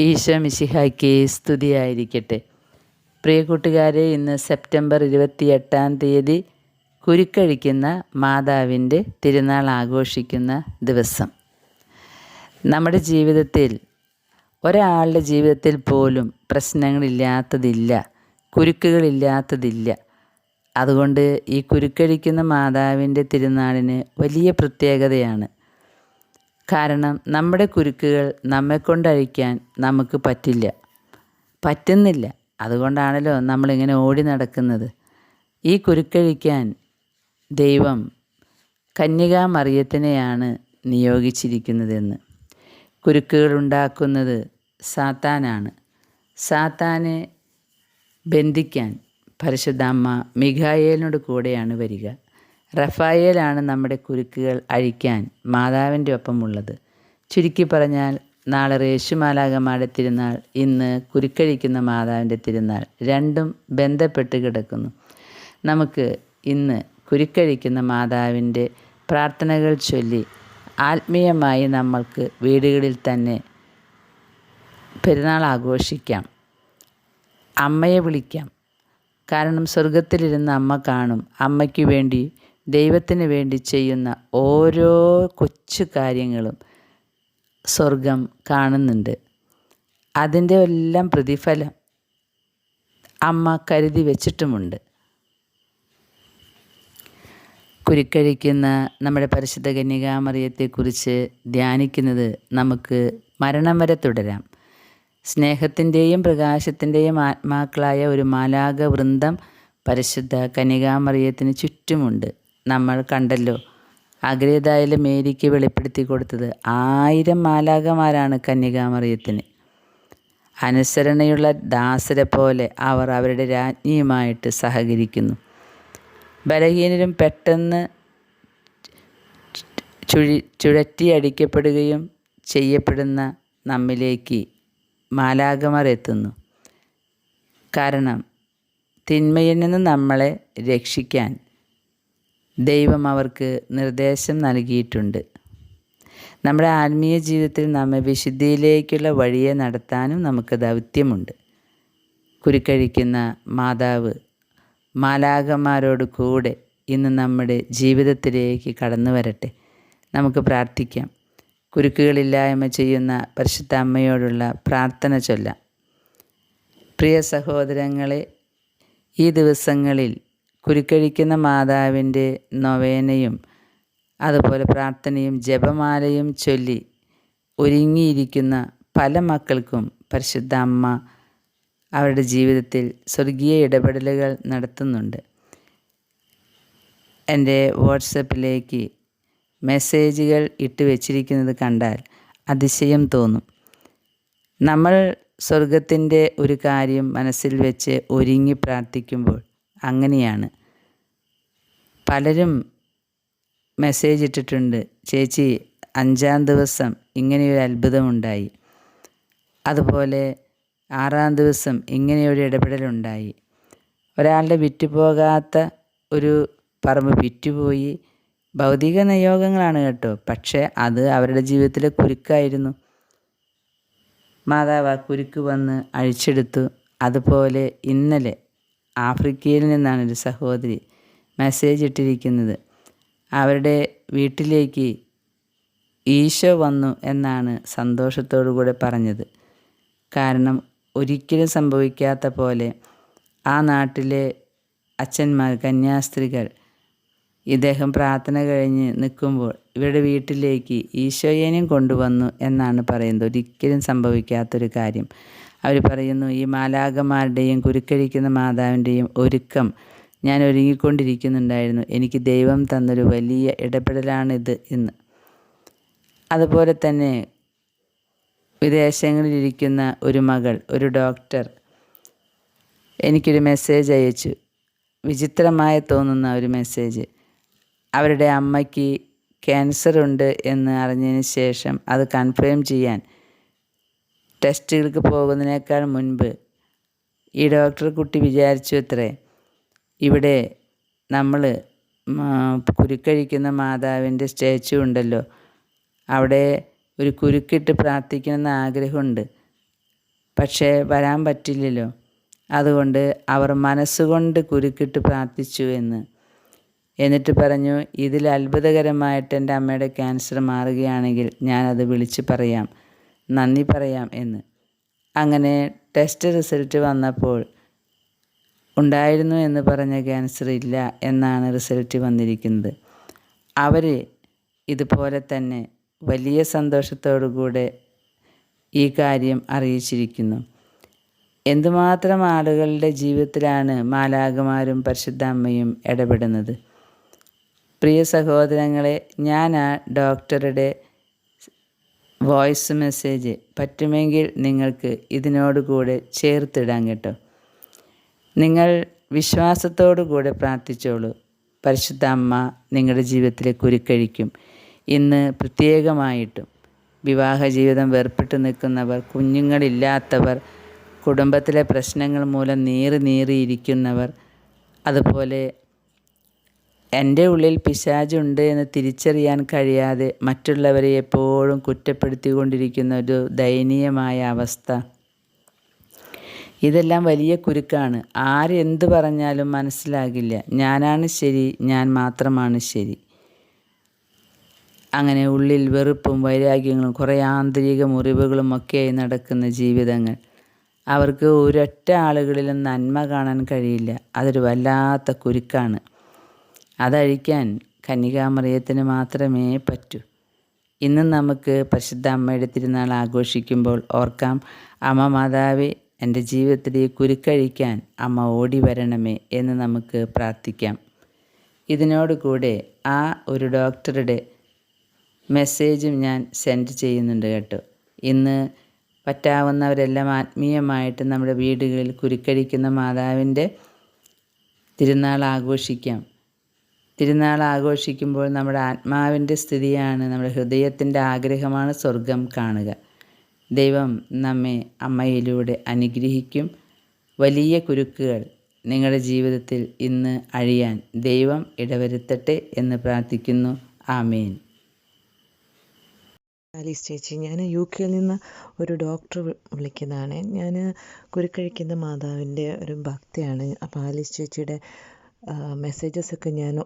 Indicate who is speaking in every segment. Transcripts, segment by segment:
Speaker 1: ഈശോ മിശിഹായ്ക്ക് സ്തുതിയായിരിക്കട്ടെ. പ്രിയ കൂട്ടുകാരെ ഇന്ന് സെപ്റ്റംബർ ഇരുപത്തിയെട്ടാം തീയതി കുരുക്കഴിക്കുന്ന മാതാവിന്റെ തിരുനാൾ ആഘോഷിക്കുന്ന ദിവസം. നമ്മുടെ ജീവിതത്തിൽ ഒരാളുടെ ജീവിതത്തിൽ പോലും പ്രശ്നങ്ങളില്ലാത്തതില്ല കുരുക്കുകളില്ലാത്തതില്ല. അതുകൊണ്ട് ഈ കുരുക്കഴിക്കുന്ന മാതാവിന്റെ തിരുനാളിന് വലിയ പ്രത്യേകതയാണ്. കാരണം നമ്മുടെ കുരുക്കുകൾ നമ്മെക്കൊണ്ടഴിക്കാൻ നമുക്ക് പറ്റില്ല. പറ്റുന്നില്ല. അതുകൊണ്ടാണല്ലോ നമ്മളിങ്ങനെ ഓടി നടക്കുന്നത്. ഈ കുരുക്കഴിക്കാൻ ദൈവം കന്യകാ മറിയത്തിനെയാണ് നിയോഗിച്ചിരിക്കുന്നതെന്ന്. കുരുക്കുകൾ ഉണ്ടാക്കുന്നത് സാത്താനാണ്. സാത്താനെ ബന്ധിക്കാൻ പരിശുദ്ധ അമ്മ മിഖായേലിനോട് കൂടെയാണ് വരിക. റഫായേലാണ് നമ്മുടെ കുരുക്കുകൾ അഴിക്കാൻ മാതാവിന്റെ ഒപ്പമുള്ളത്. ചുരുക്കി പറഞ്ഞാൽ നാളെ റേശുമാലാകമാടെ തിരുനാൾ ഇന്ന് കുരുക്കഴിക്കുന്ന മാതാവിന്റെ തിരുനാൾ രണ്ടും ബന്ധപ്പെട്ട് കിടക്കുന്നു. നമുക്ക് ഇന്ന് കുരുക്കഴിക്കുന്ന മാതാവിന്റെ പ്രാർത്ഥനകൾ ചൊല്ലി ആത്മീയമായി നമ്മൾക്ക് വീടുകളിൽ തന്നെ പെരുന്നാൾ ആഘോഷിക്കാം. അമ്മയെ വിളിക്കാം. കാരണം സ്വർഗത്തിലിരുന്ന് അമ്മ കാണും. അമ്മയ്ക്ക് വേണ്ടി ദൈവത്തിന് വേണ്ടി ചെയ്യുന്ന ഓരോ കൊച്ചു കാര്യങ്ങളും സ്വർഗം കാണുന്നുണ്ട്. അതിന്റെ എല്ലാം പ്രതിഫലം അമ്മ കരുതി വച്ചിട്ടുമുണ്ട്. കുരുക്കഴിക്കുന്ന നമ്മുടെ പരിശുദ്ധ കന്യകാമറിയത്തെക്കുറിച്ച് ധ്യാനിക്കുന്നത് നമുക്ക് മരണം വരെ തുടരാം. സ്നേഹത്തിന്റെയും പ്രകാശത്തിന്റെയും ആത്മാക്കളായ ഒരു മാലാക വൃന്ദം പരിശുദ്ധ കന്യകാമറിയത്തിന് ചുറ്റുമുണ്ട്. നമ്മൾ കണ്ടല്ലോ. അഗ്രേതായാലും മേരിക്ക് വെളിപ്പെടുത്തി കൊടുത്തത് ആയിരം മാലാകമാരാണ് കന്യകാമറിയത്തിന്. അനുസരണയുള്ള ദാസരെ പോലെ അവർ അവരുടെ രാജ്ഞിയുമായിട്ട് സഹകരിക്കുന്നു. ബലഹീനരും പെട്ടെന്ന് ചുഴി ചുഴറ്റിയടിക്കപ്പെടുകയും ചെയ്യപ്പെടുന്ന നമ്മിലേക്ക് മാലാകമാർ എത്തുന്നു. കാരണം തിന്മയിൽ നിന്ന് നമ്മളെ രക്ഷിക്കാൻ ദൈവം അവർക്ക് നിർദ്ദേശം നൽകിയിട്ടുണ്ട്. നമ്മുടെ ആത്മീയ ജീവിതത്തിൽ നമ്മെ വിശുദ്ധിയിലേക്കുള്ള വഴിയെ നടത്താനും നമുക്ക് ദൗത്യമുണ്ട്. കുരുക്കഴിക്കുന്ന മാതാവ് മാലാകന്മാരോട് കൂടെ ഇന്ന് നമ്മുടെ ജീവിതത്തിലേക്ക് കടന്നു വരട്ടെ. നമുക്ക് പ്രാർത്ഥിക്കാം. കുരുക്കുകളില്ലായ്മ ചെയ്യുന്ന പരിശുദ്ധ അമ്മയോടുള്ള പ്രാർത്ഥന ചൊല്ലാം. പ്രിയ സഹോദരങ്ങളെ ഈ ദിവസങ്ങളിൽ കുരുക്കഴിക്കുന്ന മാതാവിന്റെ നൊവേനയും അതുപോലെ പ്രാർത്ഥനയും ജപമാലയും ചൊല്ലി ഒരുങ്ങിയിരിക്കുന്ന പല മക്കൾക്കും പരിശുദ്ധ അമ്മ അവരുടെ ജീവിതത്തിൽ സ്വർഗീയ ഇടപെടലുകൾ നടത്തുന്നുണ്ട്. എന്റെ വാട്സപ്പിലേക്ക് മെസ്സേജുകൾ ഇട്ട് വച്ചിരിക്കുന്നത് കണ്ടാൽ അതിശയം തോന്നും. നമ്മൾ സ്വർഗത്തിന്റെ ഒരു കാര്യം മനസ്സിൽ വെച്ച് ഒരുങ്ങി പ്രാർത്ഥിക്കുമ്പോൾ അങ്ങനെയാണ്. പലരും മെസ്സേജ് ഇട്ടിട്ടുണ്ട്. ചേച്ചി അഞ്ചാം ദിവസം ഇങ്ങനെയൊരു അത്ഭുതമുണ്ടായി. അതുപോലെ ആറാം ദിവസം ഇങ്ങനെയൊരു ഇടപെടലുണ്ടായി. ഒരാളുടെ വിറ്റുപോകാത്ത ഒരു പറമ്പ് വിറ്റുപോയി. ഭൗതിക നിയോഗങ്ങളാണ് കേട്ടോ. പക്ഷേ അത് അവരുടെ ജീവിതത്തിലെ കുരുക്കായിരുന്നു. മാതാവ് കുരുക്ക് വന്ന് അഴിച്ചെടുത്തു. അതുപോലെ ഇന്നലെ ആഫ്രിക്കയിൽ നിന്നാണ് ഒരു സഹോദരി മെസ്സേജ് ഇട്ടിരിക്കുന്നത്. അവരുടെ വീട്ടിലേക്ക് ഈശോ വന്നു എന്നാണ് സന്തോഷത്തോടു കൂടെ പറഞ്ഞത്. കാരണം ഒരിക്കലും സംഭവിക്കാത്ത പോലെ ആ നാട്ടിലെ അച്ഛന്മാർ കന്യാസ്ത്രീകൾ ഇദ്ദേഹം പ്രാർത്ഥന കഴിഞ്ഞ് നിൽക്കുമ്പോൾ ഇവരുടെ വീട്ടിലേക്ക് ഈശോയേനും കൊണ്ടുവന്നു എന്നാണ് പറയുന്നത്. ഒരിക്കലും സംഭവിക്കാത്തൊരു കാര്യം. അവർ പറയുന്നു ഈ മാലാകന്മാരുടെയും കുരുക്കഴിക്കുന്ന മാതാവിന്റെയും ഒരുക്കം ഞാൻ ഒരുങ്ങിക്കൊണ്ടിരിക്കുന്നുണ്ടായിരുന്നു. എനിക്ക് ദൈവം തന്നൊരു വലിയ ഇടപെടലാണിത് എന്ന് അതുപോലെ തന്നെ വിദേശങ്ങളിലിരിക്കുന്ന ഒരു മകൾ ഒരു ഡോക്ടർ എനിക്കൊരു മെസ്സേജ് അയച്ചു. വിചിത്രമായി തോന്നുന്ന ഒരു മെസ്സേജ് അവരുടെ അമ്മയ്ക്ക് ക്യാൻസർ ഉണ്ട് എന്ന് അറിഞ്ഞതിന് ശേഷം അത് കൺഫേം ചെയ്യാൻ ടെസ്റ്റുകൾക്ക് പോകുന്നതിനേക്കാൾ മുൻപ് ഈ ഡോക്ടർ കുട്ടി വിചാരിച്ചു അത്രേ. ഇവിടെ നമ്മൾ കുരുക്കഴിക്കുന്ന മാതാവിന്റെ സ്റ്റാച്ചു ഉണ്ടല്ലോ. അവിടെ ഒരു കുരുക്കിട്ട് പ്രാർത്ഥിക്കണമെന്ന് ആഗ്രഹമുണ്ട്. പക്ഷേ വരാൻ പറ്റില്ലല്ലോ. അതുകൊണ്ട് അവർ മനസ്സുകൊണ്ട് കുരുക്കിട്ട് പ്രാർത്ഥിച്ചു എന്ന്. എന്നിട്ട് പറഞ്ഞു ഇതിൽ അത്ഭുതകരമായിട്ട് എന്റെ അമ്മയുടെ ക്യാൻസർ മാറുകയാണെങ്കിൽ ഞാനത് വിളിച്ച് പറയാം. നന്ദി പറയാം എന്ന്. അങ്ങനെ ടെസ്റ്റ് റിസൾട്ട് വന്നപ്പോൾ ഉണ്ടായിരുന്നു എന്ന് പറഞ്ഞ ക്യാൻസർ ഇല്ല എന്നാണ് റിസൾട്ട് വന്നിരിക്കുന്നത്. അവർ ഇതുപോലെ തന്നെ വലിയ സന്തോഷത്തോടുകൂടെ ഈ കാര്യം അറിയിച്ചിരിക്കുന്നു. എന്തുമാത്രം ആളുകളുടെ ജീവിതത്തിലാണ് മാലാകമാരും പരിശുദ്ധ അമ്മയും ഇടപെടുന്നത്? പ്രിയ സഹോദരങ്ങളെ ഞാൻ ആ ഡോക്ടറുടെ വോയിസ് മെസ്സേജ് പറ്റുമെങ്കിൽ നിങ്ങൾക്ക് ഇതിനോടുകൂടെ ചേർത്തിടാൻ കേട്ടോ. നിങ്ങൾ വിശ്വാസത്തോടു കൂടെ പ്രാർത്ഥിച്ചോളൂ. പരിശുദ്ധ അമ്മ നിങ്ങളുടെ ജീവിതത്തിലെ കുരുക്കഴിക്കും. ഇന്ന് പ്രത്യേകമായിട്ടും വിവാഹ ജീവിതം വേർപെട്ട് നിൽക്കുന്നവർ കുഞ്ഞുങ്ങളില്ലാത്തവർ കുടുംബത്തിലെ പ്രശ്നങ്ങൾ മൂലം നീറി നീറിയിരിക്കുന്നവർ അതുപോലെ എന്റെ ഉള്ളിൽ പിശാചുണ്ട് എന്ന് തിരിച്ചറിയാൻ കഴിയാതെ മറ്റുള്ളവരെ എപ്പോഴും കുറ്റപ്പെടുത്തിക്കൊണ്ടിരിക്കുന്ന ഒരു ദയനീയമായ അവസ്ഥ. ഇതെല്ലാം വലിയ കുരുക്കാണ്. ആരെന്ത് പറഞ്ഞാലും മനസ്സിലാകില്ല. ഞാനാണ് ശരി ഞാൻ മാത്രമാണ് ശരി. അങ്ങനെ ഉള്ളിൽ വെറുപ്പും വൈരാഗ്യങ്ങളും കുറേ ആന്തരിക മുറിവുകളും ഒക്കെയായി നടക്കുന്ന ജീവിതങ്ങൾ. അവർക്ക് ഒരൊറ്റ ആളുകളിലും നന്മ കാണാൻ കഴിയില്ല. അതൊരു വല്ലാത്ത കുരുക്കാണ്. അതഴിക്കാൻ കന്യകാമറിയത്തിന് മാത്രമേ പറ്റൂ. ഇന്ന് നമുക്ക് പരിശുദ്ധ അമ്മയുടെ തിരുനാൾ ആഘോഷിക്കുമ്പോൾ ഓർക്കാം. അമ്മ മാതാവേ എന്റെ ജീവിതത്തിൽ കുരുക്കഴിക്കാൻ അമ്മ ഓടി വരണമേ എന്ന് നമുക്ക് പ്രാർത്ഥിക്കാം. ഇതിനോട് കൂടെ ആ ഒരു ഡോക്ടറുടെ മെസ്സേജും ഞാൻ സെൻഡ് ചെയ്യുന്നുണ്ട് കേട്ടോ. ഇന്ന് പറ്റാവുന്നവരെല്ലാം ആത്മീയമായിട്ട് നമ്മുടെ വീടുകളിൽ കുരുക്കഴിക്കുന്ന മാതാവിന്റെ തിരുനാൾ ആഘോഷിക്കാം. തിരുനാൾ ആഘോഷിക്കുമ്പോൾ നമ്മുടെ ആത്മാവിന്റെ സ്ഥിതിയാണ് നമ്മുടെ ഹൃദയത്തിന്റെ ആഗ്രഹമാണ് സ്വർഗം കാണുക. ദൈവം നമ്മെ അമ്മയിലൂടെ അനുഗ്രഹിക്കും. വലിയ കുരുക്കുകൾ നിങ്ങളുടെ ജീവിതത്തിൽ ഇന്ന് അഴിയാൻ ദൈവം ഇടവരുത്തട്ടെ എന്ന് പ്രാർത്ഥിക്കുന്നു. ആമേൻ.
Speaker 2: ആലീസ് ചേച്ചി ഞാൻ യു കെയിൽ നിന്ന് ഒരു ഡോക്ടർ വിളിക്കുന്നതാണ്. ഞാൻ കുരുക്കഴിക്കുന്ന മാതാവിന്റെ ഒരു ഭക്തിയാണ്. അപ്പോൾ ആലീസ് ചേച്ചിയുടെ മെസ്സേജസ് ഒക്കെ ഞാൻ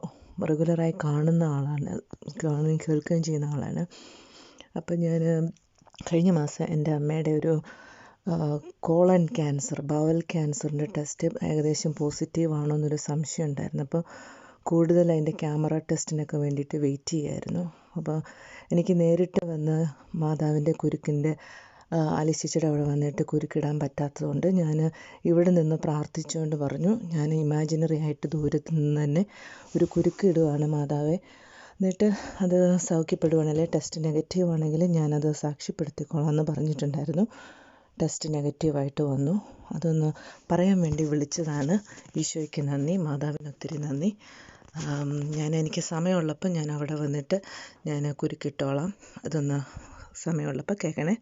Speaker 2: റെഗുലറായി കാണുന്ന ആളാണ്. കാണുകയും കേൾക്കുകയും ചെയ്യുന്ന ആളാണ്. അപ്പം ഞാൻ കഴിഞ്ഞ മാസം എന്റെ അമ്മയുടെ ഒരു കോളൻ ക്യാൻസർ ബവൽ ക്യാൻസറിന്റെ ടെസ്റ്റ് ഏകദേശം പോസിറ്റീവ് ആണോ എന്നൊരു സംശയം ഉണ്ടായിരുന്നു. അപ്പോൾ കൂടുതൽ അതിന്റെ ക്യാമറ ടെസ്റ്റിനൊക്കെ വേണ്ടിയിട്ട് വെയിറ്റ് ചെയ്യായിരുന്നു അപ്പോൾ എനിക്ക് നേരിട്ട് വന്ന് മാതാവിന്റെ കുരുക്കിന്റെ ആലിശിച്ചിയുടെ അവിടെ വന്നിട്ട് കുരുക്കിടാൻ പറ്റാത്തതുകൊണ്ട് ഞാൻ ഇവിടെ നിന്ന് പ്രാർത്ഥിച്ചുകൊണ്ട് പറഞ്ഞു. ഞാൻ ഇമാജിനറി ആയിട്ട് ദൂരത്ത് നിന്ന് തന്നെ ഒരു കുരുക്കിടുവാണ് മാതാവേ. എന്നിട്ട് അത് സൗഖ്യപ്പെടുവാണെങ്കിൽ ടെസ്റ്റ് നെഗറ്റീവ് ആണെങ്കിൽ ഞാനത് സാക്ഷ്യപ്പെടുത്തിക്കോളാം എന്ന് പറഞ്ഞിട്ടുണ്ടായിരുന്നു. ടെസ്റ്റ് നെഗറ്റീവായിട്ട് വന്നു. അതൊന്ന് പറയാൻ വേണ്ടി വിളിച്ചതാണ്. ഈശോയ്ക്ക് നന്ദി മാതാവിന് ഒത്തിരി നന്ദി. ഞാൻ എനിക്ക് സമയമുള്ളപ്പോൾ ഞാൻ അവിടെ വന്നിട്ട് ഞാൻ കുരുക്കിട്ടോളാം. അതൊന്ന് സമയമുള്ളപ്പോൾ കേൾക്കണേ.